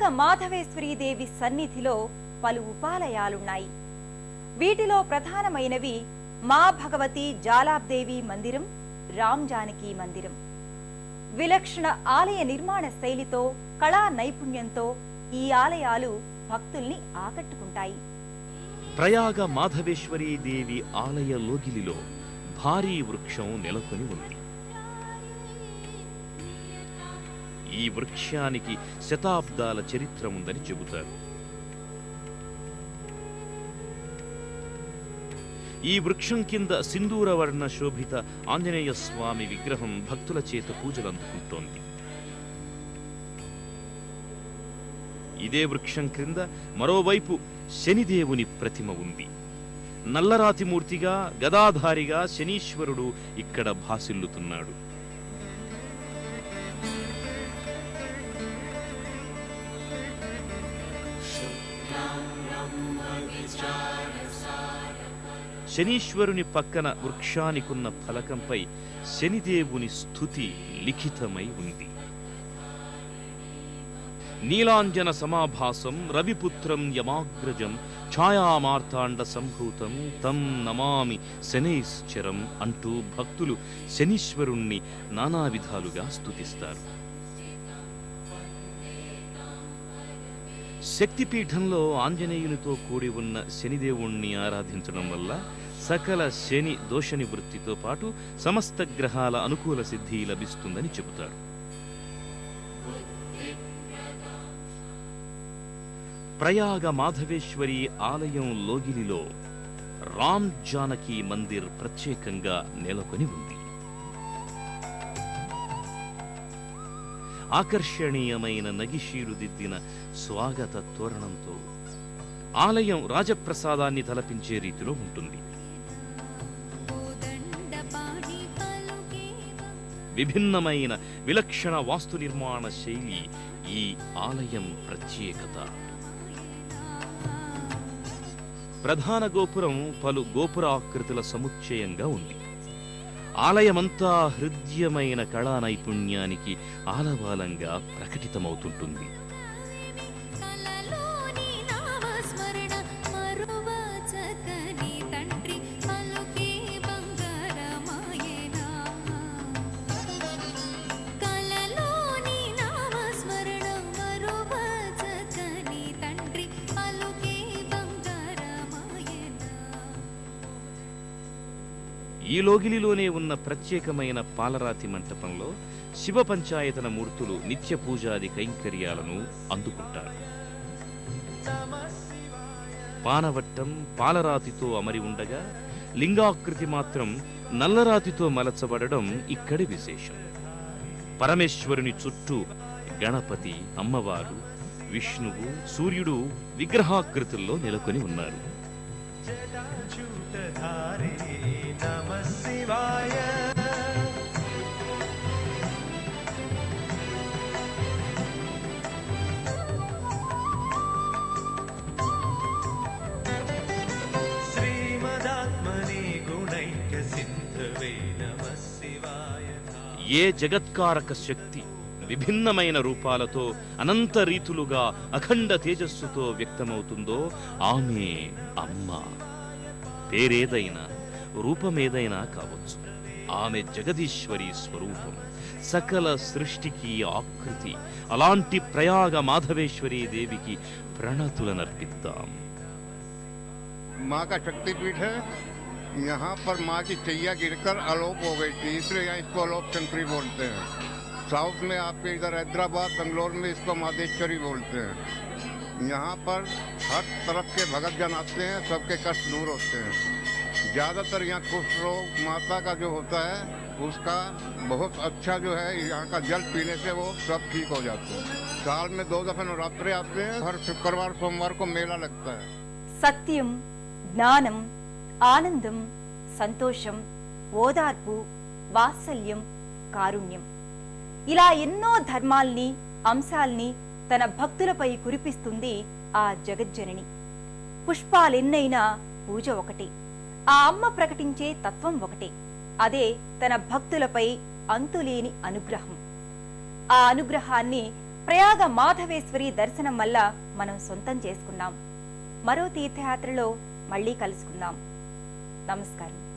ప్రయాగ మాధవేశ్వరీదేవి సన్నిధిలో పలు ఉపాలయాలున్నాయి. వీటిలో ప్రధానమైనవి మా భగవతి జాలాబ్దేవి మందిరం రామ్ జానకి మందిరం. విలక్షణ ఆలయ నిర్మాణ శైలితో కళా నైపుణ్యంతో ఈ ఆలయాలు భక్తుల్ని ఆకట్టుకుంటాయి. ప్రయాగ మాధవేశ్వరీ దేవి ఆలయ లోగిలిలో భారీ వృక్షం నెలకొని ఉంది. ఈ వృక్షానికి శతాబ్దాల చరిత్ర ఉందని చెబుతారు. ఈ వృక్షం కింద సింధూరవర్ణ శోభిత ఆంజనేయ స్వామి విగ్రహం భక్తుల చేత పూజలు అందుకుంటోంది. ఇదే వృక్షం క్రింద మరోవైపు శనిదేవుని ప్రతిమ ఉంది. నల్లరాతి మూర్తిగా గదాధారిగా శనీశ్వరుడు ఇక్కడ భాసిల్లుతున్నాడు. శనీశ్వరుని పక్కన వృక్షానికున్న ఫలకంపై శనిదేవుని స్థుతి లిఖితమై ఉంది. నీలాంజన సమాభాసం రవిపుత్రం యమాగ్రజం ఛాయామార్తాండ సంభూతం తం నమామి శనైశ్చరం అంటూ భక్తులు శనీశ్వరుణ్ణి నానా విధాలుగా స్తుతిస్తారు. శక్తిపీఠంలో ఆంజనేయునితో కూడి ఉన్న శనిదేవుణ్ణి ఆరాధించడం వల్ల సకల శని దోష నివృత్తితో పాటు సమస్త గ్రహాల అనుకూల సిద్ధి లభిస్తుందని చెబుతారు ప్రయాగ మాధవేశ్వరి ఆలయం లోగిలిలో రామ్ జానకి మందిర్ ప్రత్యేకంగా నెలకొని ఉంది. ఆకర్షణీయమైన నగిశీలుదిద్దిన స్వాగత తోరణంతో ఆలయం రాజప్రసాదాన్ని తలపించే రీతిలో ఉంటుంది. విభిన్నమైన విలక్షణ వాస్తు నిర్మాణ శైలి ఈ ఆలయం ప్రత్యేకత. ప్రధాన గోపురం పలు గోపురాకృతుల సముచ్చయంగా ఉంది. ఆలయమంతా హృద్యమైన కళా నైపుణ్యానికి ఆలవాలంగా ప్రకటితమవుతుంటుంది. ఈ లోగిలిలోనే ఉన్న ప్రత్యేకమైన పాలరాతి మంటపంలో శివ పంచాయతన మూర్తులు నిత్య పూజాది కైంకర్యాలను అందుకుంటారు. పానవట్టం పాలరాతితో అమరి ఉండగా లింగాకృతి మాత్రం నల్లరాతితో మలచబడడం ఇక్కడి విశేషం. పరమేశ్వరుని చుట్టూ గణపతి అమ్మవారు విష్ణువు సూర్యుడు విగ్రహాకృతుల్లో నెలకొని ఉన్నారు. ఏ జగత్కారక శక్తి విభిన్నమైన రూపాలతో అనంత రీతులుగా అఖండ తేజస్సుతో వ్యక్తమవుతుందో? ఆమె అమ్మ. పేరేదైనా రూపమేదైనా కావచ్చు. ఆమె జగదీశ్వరి స్వరూపం సకల సృష్టికి ఆకృతి. అలాంటి ప్రయాగ మాధవేశ్వరి దేవికి ప్రణతులనర్పిద్దాం. మాక శక్తిపీఠ यहाँ पर माँ की चैया गिरकर अलोप हो गई थी, इसलिए यहाँ इसको अलोप कंट्री बोलते हैं। साउथ में आपके इधर हैदराबाद, बंगलोर में इसको महादेश्वरी बोलते हैं। यहाँ पर हर तरफ़ के भगत जन आते हैं, सबके कष्ट दूर होते हैं। ज़्यादातर यहाँ कुष्ठ रोग माता का जो होता है, उसका बहुत अच्छा जो है, यहाँ का जल पीने से वो सब ठीक हो जाते हैं। साल में दो दफे नवरात्रे आते हैं, हर शुक्रवार, सोमवार को मेला लगता है। सत्यम, ज्ञानम ఆనందం సంతోషం ఓదార్పు వాత్సల్యం కారుణ్యం. ఇలా ఎన్నో ధర్మాల్ని అంశాల్ని తన భక్తులపై కురిపిస్తుంది ఆ జగజ్జనని. పుష్పాలెన్నైనా పూజ ఒకటే. ఆ అమ్మ ప్రకటించే తత్వం ఒకటే. అదే తన భక్తులపై అంతులేని అనుగ్రహం. ఆ అనుగ్రహాన్ని ప్రయాగ మాధవేశ్వరి దర్శనం వల్ల మనం సొంతం చేసుకున్నాం. మరో తీర్థయాత్రలో మళ్ళీ కలుసుకుందాం. നമസ്കാരം.